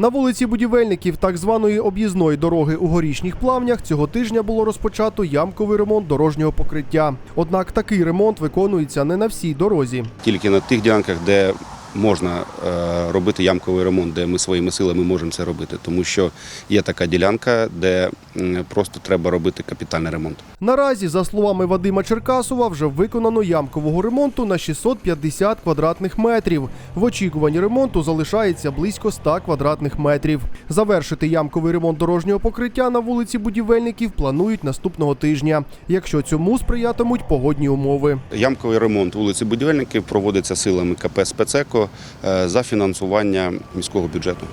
На вулиці будівельників так званої об'їзної дороги у горішніх плавнях цього тижня було розпочато ямковий ремонт дорожнього покриття. Однак такий ремонт виконується не на всій дорозі. тільки на тих ділянках, де можна е, робити ямковий ремонт, де ми своїми силами можемо це робити, тому що є така ділянка, де просто треба робити капітальний ремонт. Наразі, за словами Вадима Черкасова, вже виконано ямкового ремонту на 650 квадратних метрів. В очікуванні ремонту залишається близько 100 квадратних метрів. Завершити ямковий ремонт дорожнього покриття на вулиці будівельників планують наступного тижня, якщо цьому сприятимуть погодні умови. Ямковий ремонт вулиці Будівельників проводиться силами КП «Спецеко» е, за фінансування міського бюджету.